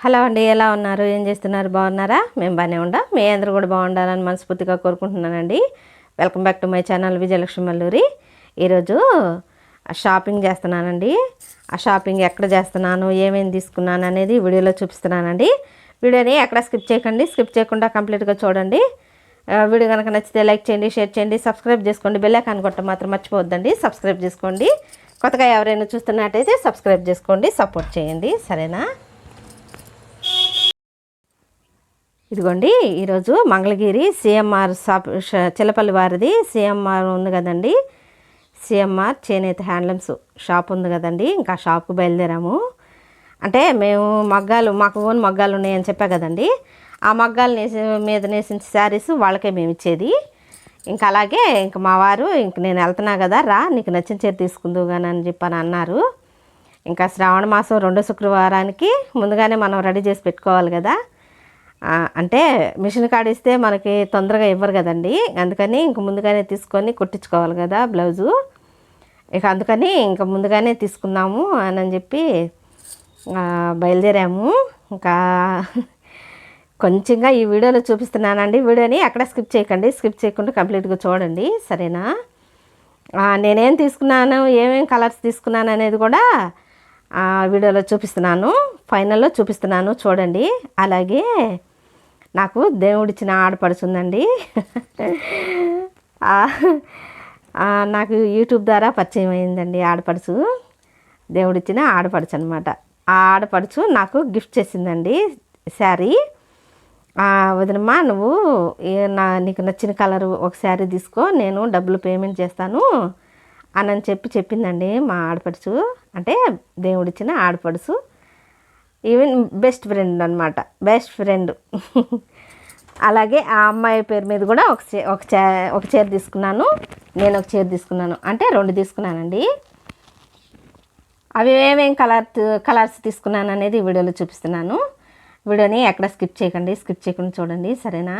Hello అండి ఎలా ఉన్నారు? ఏం చేస్తున్నారు? బాగున్నారా? మేము బాగానే ఉండా. మీ అందరూ కూడా బాగుండాలని మనస్ఫూర్తిగా కోరుకుంటున్నానండి. Welcome back to my channel Vijayalakshmi Malluri ఈరోజు షాపింగ్ చేస్తున్నానండి. ఆ షాపింగ్ ఎక్కడ చేస్తున్నాను ఏమేమి తీసుకున్నాను అనేది వీడియోలో చూపిస్తున్నానండి. వీడియోని ఎక్కడ స్కిప్ చేయకండి స్కిప్ చేయకుండా కంప్లీట్గా చూడండి. వీడియో కనుక నచ్చితే లైక్ చేయండి షేర్ చేయండి సబ్స్క్రైబ్ చేసుకోండి. బెల్ ఐకాన్ కొట్ట మాత్రం మర్చిపోవద్దండి. సబ్స్క్రైబ్ చేసుకోండి. కొత్తగా ఎవరైనా చూస్తున్నట్టయితే సబ్స్క్రైబ్ చేసుకోండి సపోర్ట్ చేయండి. సరేనా? ఇదిగోండి ఈరోజు మంగళగిరి సిఎంఆర్ షాప్ చిలపల్లి చిల్లపల్లి వారిది. సిఎంఆర్ ఉంది కదండి. సిఎంఆర్ చేనేత హ్యాండ్లూమ్స్ షాప్ ఉంది కదండి. ఇంకా షాప్కు షాప్కి బయలుదేరాము. అంటే మేము మగ్గాలు మాకు ఓన్ మగ్గాలు ఉన్నాయని చెప్పా కదండి. ఆ మగ్గాలు నేసి మీద నేసిన శారీస్ వాళ్ళకే మేము ఇచ్చేది. ఇంకా అలాగే ఇంక మా వారు ఇంక నేను వెళ్తున్నా కదా రా నీకు నచ్చిన చీర తీసుకుందు కానీ అని చెప్పని అన్నారు. ఇంకా శ్రావణ మాసం రెండో శుక్రవారానికి ముందుగానే మనం రెడీ చేసి పెట్టుకోవాలి కదా. అంటే మిషన్ కాడిస్తే మనకి తొందరగా ఇవ్వరు కదండి. అందుకని ఇంక ముందుగానే తీసుకొని కుట్టించుకోవాలి కదా బ్లౌజు. ఇక అందుకని ఇంక ముందుగానే తీసుకుందాము అని అని చెప్పి బయలుదేరాము. ఇంకా కొంచెంగా ఈ వీడియోలో చూపిస్తున్నానండి వీడియోని. ఎక్కడ స్కిప్ చేయకండి. స్కిప్ చేయకుండా కంప్లీట్గా చూడండి. సరేనా? నేనేం తీసుకున్నాను ఏమేం కలర్స్ తీసుకున్నాను అనేది కూడా వీడియోలో చూపిస్తున్నాను. ఫైనల్లో చూపిస్తున్నాను. చూడండి. అలాగే నాకు దేవుడిచ్చిన ఆడపడుచుందండి నాకు యూట్యూబ్ ద్వారా పరిచయం అయిందండి ఆడపడుచు దేవుడిచ్చిన ఆడపడుచు అనమాట ఆ ఆడపడుచు నాకు గిఫ్ట్ చేసిందండి శారీ. ఆ, వదినమ్మా నువ్వు నా నీకు నచ్చిన కలర్ ఒక శారీ తీసుకో నేను డబ్బులు పేమెంట్ చేస్తాను అని అని చెప్పి చెప్పిందండి మా ఆడపడుచు అంటే దేవుడిచ్చిన ఆడపడుచు ఈవెన్ బెస్ట్ ఫ్రెండ్ అనమాట బెస్ట్ ఫ్రెండ్. అలాగే ఆ అమ్మాయి పేరు మీద కూడా ఒక చే ఒక చే ఒక చీర తీసుకున్నాను. నేను ఒక చీర తీసుకున్నాను. అంటే రెండు తీసుకున్నానండి. అవి ఏమేం కలర్ కలర్స్ తీసుకున్నాను అనేది వీడియోలో చూపిస్తున్నాను. వీడియోని ఎక్కడ స్కిప్ చేయకండి. స్కిప్ చేయకుండా చూడండి. సరేనా?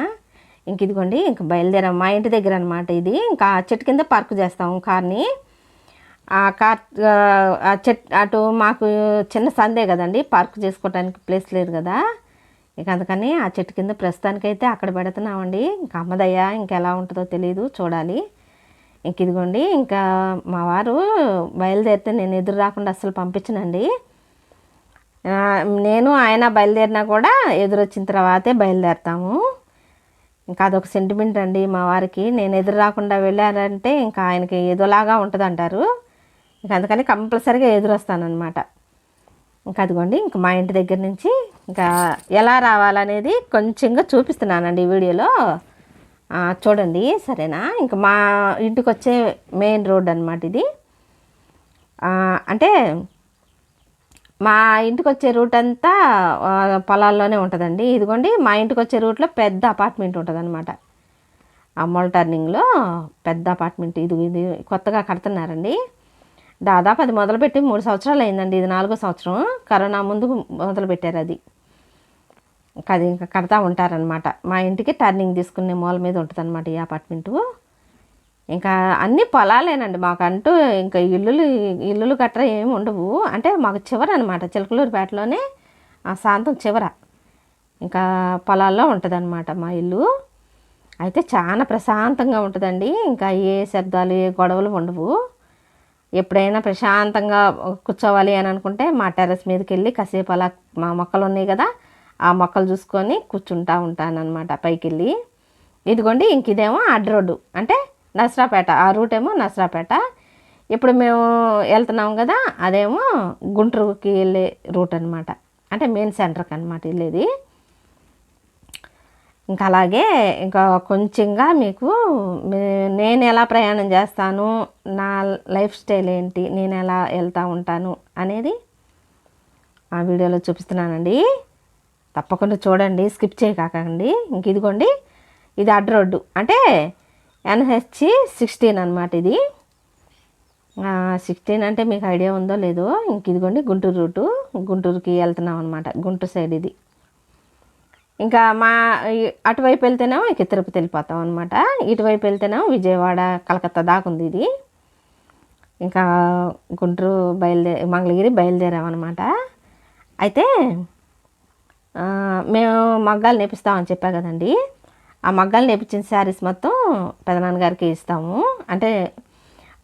ఇంక ఇదిగోండి. ఇంక బయలుదేరాం. మా ఇంటి దగ్గర అనమాట ఇది. ఇంకా చెట్టు కింద పార్క్ చేస్తాము కార్ని. ఆ కార్ ఆ చెట్ అటు మాకు చిన్న సందే కదండి పార్క్ చేసుకోవడానికి ప్లేస్ లేదు కదా. ఇక అందుకని ఆ చెట్టు కింద ప్రస్తుతానికైతే అక్కడ పెడుతున్నామండి. ఇంకా అమ్మదయ్య ఇంకెలా ఉంటుందో తెలియదు చూడాలి. ఇంక ఇదిగోండి ఇంకా మా వారు బయలుదేరితే నేను ఎదురు రాకుండా అస్సలు పంపించనండి. నేను ఆయన బయలుదేరినా కూడా ఎదురొచ్చిన తర్వాతే బయలుదేరుతాము. ఇంకా అదొక సెంటిమెంట్ అండి మా వారికి. నేను ఎదురు రాకుండా వెళ్ళారంటే ఇంకా ఆయనకి ఏదోలాగా ఉంటుంది అంటారు ఇంక అందుకని కంపల్సరీగా ఎదురొస్తానమాట ఇంకా అదిగోండి ఇంకా మా ఇంటి దగ్గర నుంచి ఇంకా ఎలా రావాలనేది కొంచెంగా చూపిస్తున్నానండి ఈ వీడియోలో. చూడండి సరేనా? ఇంకా మా ఇంటికి వచ్చే మెయిన్ రోడ్ అనమాట ఇది. అంటే మా ఇంటికి వచ్చే రూట్ అంతా పొలాల్లోనే ఉంటుందండి. ఇదిగోండి మా ఇంటికి వచ్చే రూట్లో పెద్ద అపార్ట్మెంట్ ఉంటుందన్నమాట. అమ్మోల్ టర్నింగ్లో పెద్ద అపార్ట్మెంట్. ఇది ఇది కొత్తగా కడుతున్నారండి. దాదాపు అది మొదలుపెట్టి మూడు సంవత్సరాలు అయిందండి. ఇది నాలుగో సంవత్సరం. కరోనా ముందు మొదలుపెట్టారు అది. ఇంకా అది ఇంకా కడతా ఉంటారనమాట మా ఇంటికి టర్నింగ్ తీసుకునే మూల మీద ఉంటుంది అనమాట ఈ అపార్ట్మెంటు ఇంకా అన్ని పొలాలేనండి మాకంటూ ఇంకా ఇల్లులు ఇల్లులు గట్రా ఏమి ఉండవు. అంటే మాకు చివర అనమాట చిలకలూరుపేటలోనే ఆ సాంతం చివర. ఇంకా పొలాల్లో ఉంటుంది మా ఇల్లు. అయితే చాలా ప్రశాంతంగా ఉంటుందండి. ఇంకా ఏ శబ్దాలు ఏ గొడవలు ఉండవు. ఎప్పుడైనా ప్రశాంతంగా కూర్చోవాలి అని అనుకుంటే మా టెర్రస్ మీదకి వెళ్ళి కాసేపు అలా మా మొక్కలు ఉన్నాయి కదా ఆ మొక్కలు చూసుకొని కూర్చుంటా ఉంటాను అనమాట పైకి వెళ్ళి ఇదిగోండి ఇంక ఇదేమో అడ్డ రోడ్డు. అంటే నసరాపేట ఆ రూట్ ఏమో నసరాపేట ఇప్పుడు మేము వెళ్తున్నాం కదా అదేమో గుంటూరుకి వెళ్ళే రూట్ అనమాట అంటే మెయిన్ సెంటర్కి అనమాట వెళ్ళేది. ఇంకా అలాగే ఇంకా కొంచెంగా మీకు నేను ఎలా ప్రయాణం చేస్తాను నా లైఫ్ స్టైల్ ఏంటి నేను ఎలా వెళ్తూ ఉంటాను అనేది ఆ వీడియోలో చూపిస్తున్నానండి. తప్పకుండా చూడండి స్కిప్ చేయకాకండి. ఇంక ఇదిగోండి ఇది అడ్డ రోడ్డు. అంటే ఎన్హెచ్ సిక్స్టీన్ అనమాట ఇది. సిక్స్టీన్ అంటే మీకు ఐడియా ఉందో లేదో ఇంక ఇదిగోండి గుంటూరు రూటు. గుంటూరుకి వెళ్తున్నాం అనమాట గుంటూరు సైడ్ ఇది. ఇంకా మా అటువైపు వెళ్తేనేమో ఇక తిరుపతి వెళ్ళిపోతాం అనమాట ఇటువైపు వెళ్తేనేమో విజయవాడ కలకత్తా దాకా ఉంది ఇది. ఇంకా గుంటూరు బయలుదే మంగళగిరి బయలుదేరామన్నమాట అయితే మేము మగ్గాలు నేపిస్తామని చెప్పా కదండి. ఆ మగ్గాలు నేపించిన శారీస్ మొత్తం పెదనాన్నగారికి ఇస్తాము. అంటే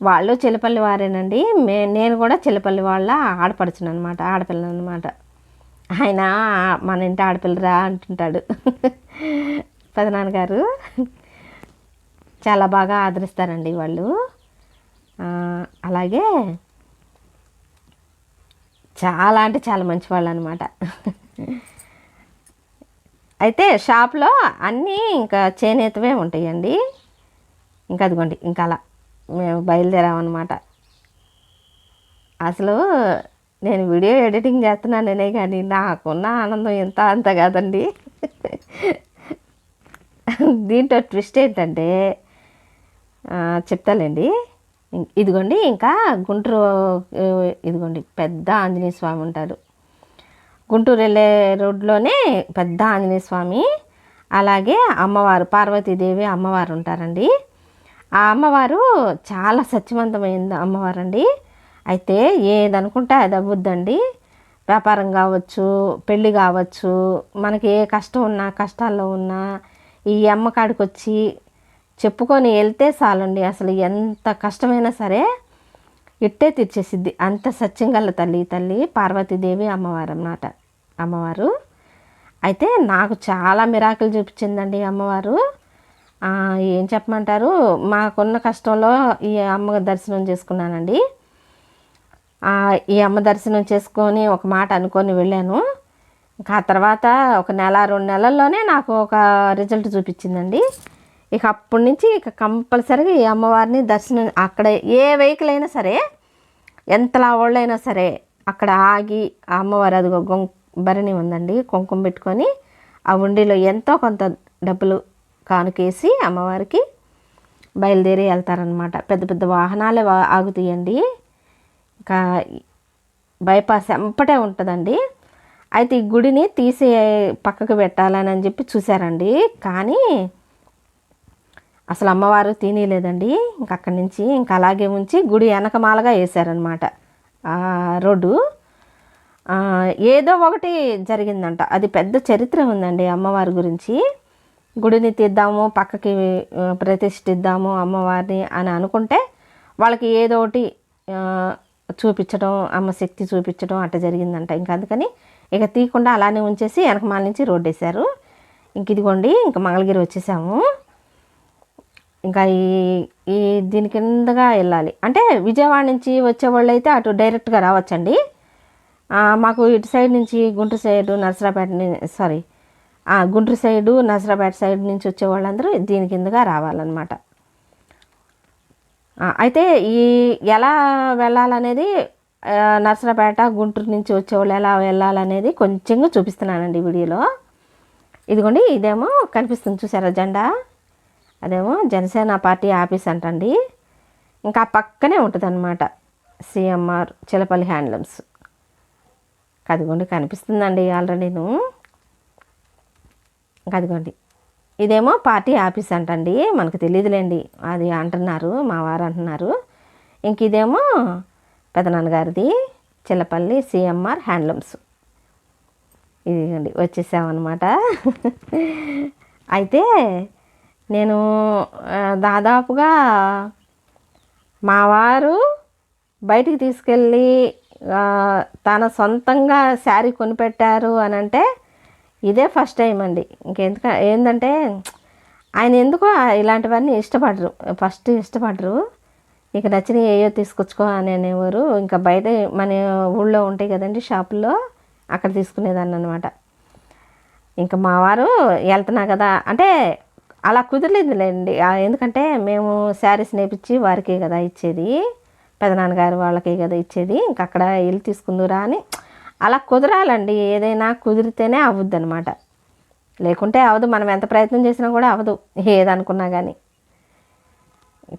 వాళ్ళు చిల్లపల్లి వారేనండి. మే నేను కూడా చిల్లపల్లి వాళ్ళ ఆడపడుచును అనమాట ఆడపిల్ల అనమాట ఆయన మన ఇంటి ఆడపిల్లరా అంటుంటాడు. పెదనాన్నగారు చాలా బాగా ఆదరిస్తారండి వాళ్ళు. అలాగే చాలా అంటే చాలా మంచి వాళ్ళు అనమాట అయితే షాప్లో అన్నీ ఇంకా చేనేతవే ఉంటాయండి. ఇంకా అదిగోండి ఇంకా అలా మేము బయలుదేరామన్నమాట. అసలు నేను వీడియో ఎడిటింగ్ చేస్తున్నాననే కానీ నాకున్న ఆనందం ఎంత అంత కాదండి. దీంట్లో ట్విస్ట్ ఏంటంటే ఆ, చెప్తాలేండి ఇదిగోండి ఇంకా గుంటూరు ఇదిగోండి పెద్ద ఆంజనేయ స్వామి ఉంటారు. గుంటూరు వెళ్ళే రోడ్లోనే పెద్ద ఆంజనేయ స్వామి అలాగే అమ్మవారు పార్వతీదేవి అమ్మవారు ఉంటారండి. ఆ అమ్మవారు చాలా సత్యవంతమైంది అమ్మవారు అండి అయితే ఏదనుకుంటే అది అవ్వద్దండి. వ్యాపారం కావచ్చు పెళ్ళి కావచ్చు మనకి ఏ కష్టం ఉన్నా కష్టాల్లో ఉన్నా ఈ అమ్మ కాడికి వచ్చి చెప్పుకొని వెళ్తే చాలండి. అసలు ఎంత కష్టమైనా సరే ఇట్టే తీర్చేసిద్ది. అంత సత్యంగల తల్లి తల్లి పార్వతీదేవి అమ్మవారు అన్నమాట. అమ్మవారు. అయితే నాకు చాలా మిరాకులు చూపించిందండి అమ్మవారు. ఏం చెప్పమంటారు? మాకున్న కష్టంలో ఈ అమ్మ దర్శనం చేసుకున్నానండి. ఈ అమ్మ దర్శనం చేసుకొని ఒక మాట అనుకొని వెళ్ళాను. ఇంకా ఆ తర్వాత ఒక నెల రెండు నెలల్లోనే నాకు ఒక రిజల్ట్ చూపించిందండి. ఇక అప్పటి నుంచి ఇక కంపల్సరీగా ఈ అమ్మవారిని దర్శనం అక్కడ ఏ వెహికల్ అయినా సరే ఎంతలా వాళ్ళైనా సరే అక్కడ ఆగి ఆ అమ్మవారు అదిగో గొం భరణి ఉందండి. కుంకుమ పెట్టుకొని ఆ ఉండిలో ఎంతో కొంత డబ్బులు కానుకేసి అమ్మవారికి బయలుదేరి వెళ్తారనమాట పెద్ద పెద్ద వాహనాలే ఆగుతాయండి. ఇంకా బైపాస్ ఎంపటే ఉంటుందండి. అయితే ఈ గుడిని తీసి పక్కకు పెట్టాలని అని చెప్పి చూశారండి. కానీ అసలు అమ్మవారు తినేలేదండి. ఇంక అక్కడి నుంచి ఇంకా అలాగే ఉంచి గుడి వెనకమాలగా వేశారనమాట రోడ్డు. ఏదో ఒకటి జరిగిందంట. అది పెద్ద చరిత్ర ఉందండి అమ్మవారి గురించి. గుడిని తీద్దాము పక్కకి ప్రతిష్ఠిద్దాము అమ్మవారిని అని అనుకుంటే వాళ్ళకి ఏదో ఒకటి చూపించడం అమ్మ శక్తి చూపించడం అట్ట జరిగిందంట. ఇంకా అందుకని ఇక తీయకుండా అలానే ఉంచేసి వెనకమాల నుంచి రోడ్డు వేశారు. ఇంక ఇదిగోండి ఇంకా మంగళగిరి వచ్చేసాము. ఇంకా ఈ ఈ దీని కిందగా వెళ్ళాలి. అంటే విజయవాడ నుంచి వచ్చేవాళ్ళు అయితే అటు డైరెక్ట్గా రావచ్చండి. మాకు ఇటు సైడ్ నుంచి Guntur side Narasaraopet sorry Guntur side Narasaraopet side నుంచి వచ్చే వాళ్ళందరూ దీని కిందగా రావాలన్నమాట. అయితే ఈ ఎలా వెళ్ళాలనేది నర్సరాపేట గుంటూరు నుంచి వచ్చేవాళ్ళు ఎలా వెళ్ళాలనేది కొంచెంగా చూపిస్తున్నానండి ఈ వీడియోలో. ఇదిగోండి ఇదేమో కనిపిస్తుంది చూసారా జెండా? అదేమో జనసేన పార్టీ ఆఫీస్ అంటండి. ఇంకా పక్కనే ఉంటుంది అనమాట సిఎంఆర్ చిలపల్లి హ్యాండ్లూమ్స్. అదిగోండి కనిపిస్తుందండి ఆల్రెడీను. నేను అదిగోండి. ఇదేమో పార్టీ ఆఫీస్ అంటండి మనకు తెలియదులేండి అది అంటున్నారు మా వారు అంటున్నారు. ఇంక ఇదేమో పెదనాన్నగారిది చిల్లపల్లి సిఎంఆర్ హ్యాండ్లూమ్స్. ఇదిగండి వచ్చేసామన్నమాట. అయితే నేను దాదాపుగా మా వారు బయటికి తీసుకెళ్ళి తన సొంతంగా శారీ కొనిపెట్టారు అని అంటే ఇదే ఫస్ట్ టైం అండి. ఇంకెందుక ఏంటంటే ఆయన ఎందుకో ఇలాంటివన్నీ ఇష్టపడరు. ఫస్ట్ ఇష్టపడరు. ఇక నచ్చినవి ఏయో తీసుకొచ్చుకో అని అనేవారు. ఇంకా బయట మన ఊళ్ళో ఉంటాయి కదండి షాపుల్లో అక్కడ తీసుకునేదాన్ని అనమాట ఇంకా మా వారు వెళ్తున్నా కదా అంటే అలా కుదరలేదులేండి ఎందుకంటే మేము శారీస్ నేపించి వారికే కదా ఇచ్చేది. పెదనాన్నగారు వాళ్ళకే కదా ఇచ్చేది. ఇంకా అక్కడ వెళ్ళి తీసుకుందురా అని అలా కుదరాలండి. ఏదైనా కుదిరితేనే అవ్వద్దు అనమాట లేకుంటే అవదు. మనం ఎంత ప్రయత్నం చేసినా కూడా అవదు. ఏదనుకున్నా కానీ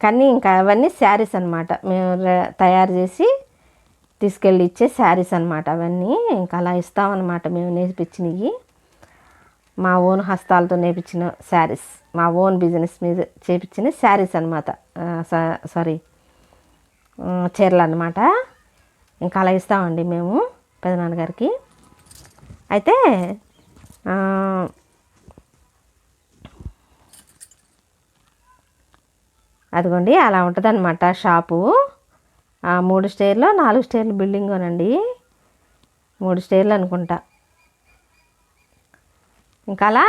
కానీ ఇంకా అవన్నీ శారీస్ అనమాట మేము తయారు చేసి తీసుకెళ్ళి ఇచ్చే శారీస్ అనమాట అవన్నీ ఇంకా అలా ఇస్తామన్నమాట మేము నేర్పించినవి. మా ఓన్ హస్తాలతో నేర్పించిన శారీస్. మా ఓన్ బిజినెస్ మీద చేపించిన శారీస్ అనమాట సారీ చీరలు అనమాట ఇంకా అలా ఇస్తామండి మేము. పెదనాన్నగారికి అయితే అదిగోండి అలా ఉంటుంది అనమాట షాపు. ఆ, మూడు స్టేర్లో నాలుగు స్టేర్లు బిల్డింగ్ అనండి మూడు స్టేర్లు అనుకుంటా. ఇంకా అలా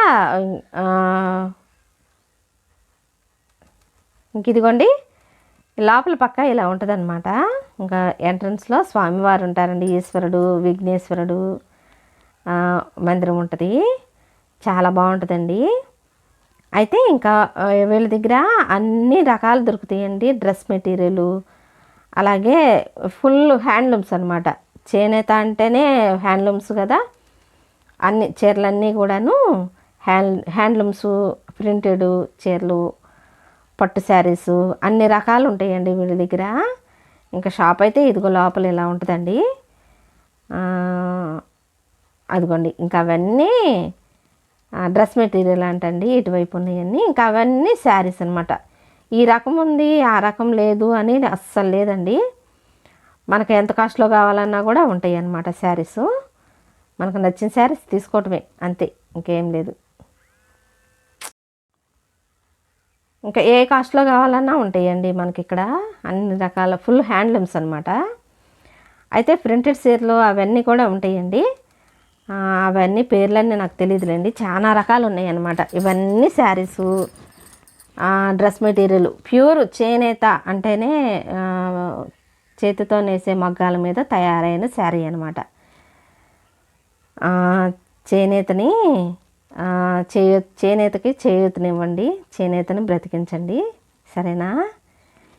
ఇంక ఇదిగోండి లోపల పక్క ఇలా ఉంటుందన్నమాట. ఇంకా ఎంట్రన్స్లో స్వామివారు ఉంటారండి ఈశ్వరుడు విఘ్నేశ్వరుడు మందిరం ఉంటుంది. చాలా బాగుంటుందండి అయితే ఇంకా వీళ్ళ దగ్గర అన్ని రకాలు దొరుకుతాయండి. డ్రెస్ మెటీరియల్ అలాగే ఫుల్ హ్యాండ్లూమ్స్ అనమాట చేనేత అంటేనే హ్యాండ్లూమ్స్ కదా. అన్ని చీరలన్నీ కూడాను హ్యాండ్ హ్యాండ్లూమ్స్ ప్రింటెడ్ చీరలు పట్టు శారీస్ అన్ని రకాలు ఉంటాయండి వీళ్ళ దగ్గర. ఇంకా షాప్ అయితే ఇదిగో లోపల ఇలా ఉంటుందండి. అదిగోండి ఇంకా అవన్నీ డ్రెస్ మెటీరియల్ అంటండి ఇటువైపు ఉన్నాయన్నీ ఇంకా అవన్నీ శారీస్ అనమాట ఈ రకం ఉంది ఆ రకం లేదు అని అస్సలు లేదండి. మనకు ఎంత కాస్ట్లో కావాలన్నా కూడా ఉంటాయి అన్నమాట శారీస్. మనకు నచ్చిన శారీస్ తీసుకోవటమే అంతే ఇంకేం లేదు. ఇంకా ఏ కాస్ట్లో కావాలన్నా ఉంటాయండి మనకి ఇక్కడ అన్ని రకాల ఫుల్ హ్యాండ్లూమ్స్ అనమాట అయితే ప్రింటెడ్ చీరలు అవన్నీ కూడా ఉంటాయండి. అవన్నీ పేర్లన్నీ నాకు తెలియదులేండి చాలా రకాలు ఉన్నాయి అన్నమాట ఇవన్నీ శారీసు డ్రెస్ మెటీరియల్ ప్యూర్ చేనేత అంటేనే చేతితో నేసే మగ్గాల మీద తయారైన శారీ అనమాట చేనేతని చేయ చేనేతకి చేయూతనివ్వండి. చేనేతని బ్రతికించండి. సరేనా?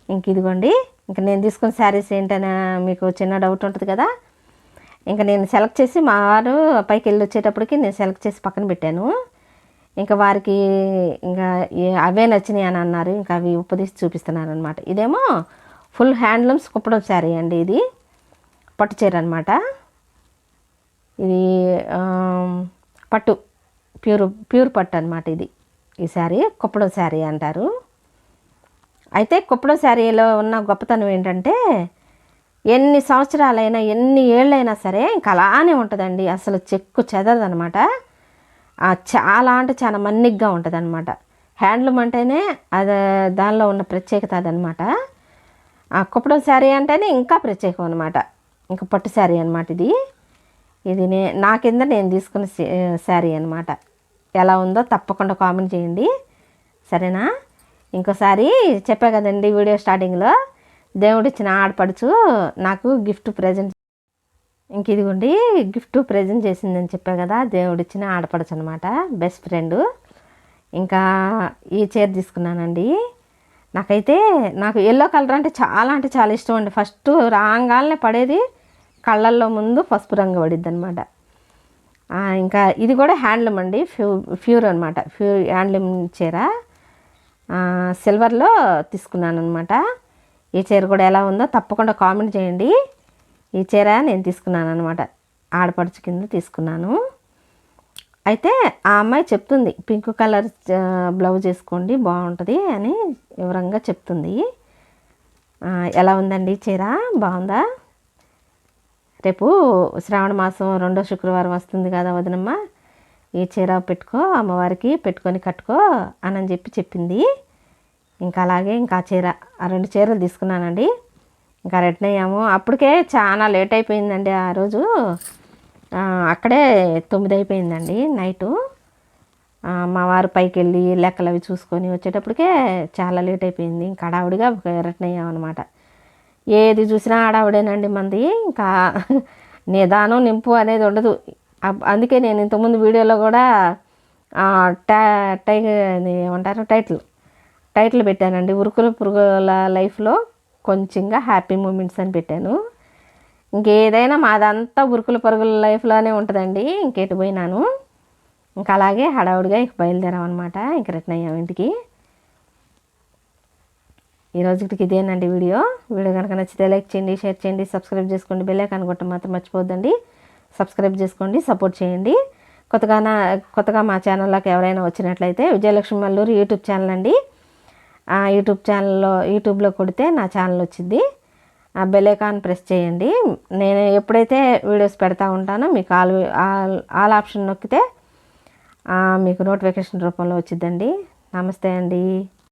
ఇంక ఇదిగోండి. ఇంక నేను తీసుకున్న శారీస్ ఏంటని మీకు చిన్న డౌట్ ఉంటుంది కదా? ఇంకా నేను సెలెక్ట్ చేసి మా వారు పైకి వెళ్ళి వచ్చేటప్పటికి నేను సెలెక్ట్ చేసి పక్కన పెట్టాను. ఇంకా వారికి ఇంకా అవే నచ్చినాయి అని అన్నారు. ఇంకా అవి ఉపదేశి చూపిస్తున్నారు అనమాట ఇదేమో ఫుల్ హ్యాండ్లూమ్స్ కుప్పడం శారీ అండి ఇది. పట్టు చీర అనమాట ఇది పట్టు. ప్యూర్ ప్యూర్ పట్టు అనమాట ఇది. ఈ శారీ కుప్పడం శారీ అంటారు. అయితే కుప్పడం శారీలో ఉన్న గొప్పతనం ఏంటంటే ఎన్ని సంవత్సరాలైనా ఎన్ని ఏళ్ళైనా సరే ఇంకా అలానే ఉంటుందండి. అసలు చెక్కు చెదరదనమాట చాలా అంటే చాలా మన్నిగ్గా ఉంటుంది అనమాట హ్యాండ్లూమ్ అంటేనే అది దానిలో ఉన్న ప్రత్యేకత అదనమాట ఆ కుప్పడం శారీ అంటేనే ఇంకా ప్రత్యేకం అనమాట ఇంకా పట్టు శారీ అనమాట ఇది. ఇది నే నా కింద నేను తీసుకున్న శారీ అనమాట ఎలా ఉందో తప్పకుండా కామెంట్ చేయండి. సరేనా? ఇంకోసారి చెప్పా కదండి వీడియో స్టార్టింగ్లో. దేవుడు ఇచ్చిన ఆడపడుచు నాకు గిఫ్ట్ ప్రజెంట్ ఇంక ఇదిగోండి గిఫ్ట్ ప్రజెంట్ చేసిందని చెప్పా కదా దేవుడిచ్చిన ఆడపడుచు అనమాట బెస్ట్ ఫ్రెండ్. ఇంకా ఈ చీర తీసుకున్నానండి. నాకైతే నాకు ఎల్లో కలర్ అంటే చాలా అంటే చాలా ఇష్టం అండి. ఫస్ట్ రాగానే పడేది కళ్ళల్లో ముందు పసుపు రంగు పడిద్ది అనమాట ఇంకా ఇది కూడా హ్యాండ్లూమ్ అండి. ఫ్యూ ఫ్యూర్ అనమాట ఫ్యూర్ హ్యాండ్లూమ్ చీర. సిల్వర్లో తీసుకున్నాను అనమాట ఈ చీర కూడా ఎలా ఉందో తప్పకుండా కామెంట్ చేయండి. ఈ చీర నేను తీసుకున్నాను అనమాట ఆడపడుచు కింద తీసుకున్నాను. అయితే ఆ అమ్మాయి చెప్తుంది పింక్ కలర్ బ్లౌజ్ వేసుకోండి బాగుంటుంది అని వివరంగా చెప్తుంది. ఎలా ఉందండి ఈ చీర? బాగుందా? రేపు శ్రావణ మాసం రెండో శుక్రవారం వస్తుంది కదా వదినమ్మ. ఈ చీర పెట్టుకో అమ్మవారికి పెట్టుకొని కట్టుకో అని చెప్పి చెప్పింది. ఇంకా అలాగే ఇంకా చీర ఆ రెండు చీరలు తీసుకున్నానండి. ఇంకా రిటర్న్ అయ్యాము. అప్పటికే చాలా లేట్ అయిపోయిందండి ఆ రోజు. అక్కడే తొమ్మిది అయిపోయిందండి నైటు. ఆ, మా వారు పైకి వెళ్ళి లెక్కలు అవి చూసుకొని వచ్చేటప్పటికే చాలా లేట్ అయిపోయింది. ఇంకా హడావుడిగా రిటర్న్ అయ్యామన్నమాట. ఏది చూసినా ఆడావిడేనండి మంది. ఇంకా నిదానం నింపు అనేది ఉండదు. అందుకే నేను ఇంతకుముందు వీడియోలో కూడా టై ఏమంటారు? టైటిల్. టైటిల్ పెట్టానండి. ఉరుకుల పురుగుల లైఫ్లో కొంచెంగా హ్యాపీ మూమెంట్స్ అని పెట్టాను. ఇంకేదైనా మాదంతా ఉరుకుల పరుగుల లైఫ్లోనే ఉంటుందండి. ఇంకెటు పోయినాను. ఇంకా అలాగే హడావుడిగా ఇక బయలుదేరాం అనమాట ఇంక రిటర్న్ అయ్యాం ఇంటికి. ఈ రోజుకి ఇదేనండి వీడియో. వీడియో కనుక నచ్చితే లైక్ చేయండి షేర్ చేయండి సబ్స్క్రైబ్ చేసుకోండి బెల్ కొట్టడం మాత్రం మర్చిపోద్దండి సబ్స్క్రైబ్ చేసుకోండి సపోర్ట్ చేయండి. కొత్తగా నా కొత్తగా మా ఛానల్లోకి ఎవరైనా వచ్చినట్లయితే విజయలక్ష్మి మల్లూరు యూట్యూబ్ ఛానల్ అండి. ఆ యూట్యూబ్ ఛానల్లో యూట్యూబ్లో కొడితే నా ఛానల్ వచ్చింది. ఆ బెలేకాన్ ప్రెస్ చేయండి. నేను ఎప్పుడైతే వీడియోస్ పెడతా ఉంటానో మీకు ఆల్ ఆల్ ఆల్ ఆప్షన్ నొక్కితే మీకు నోటిఫికేషన్ రూపంలో వచ్చిందండి నమస్తే అండి.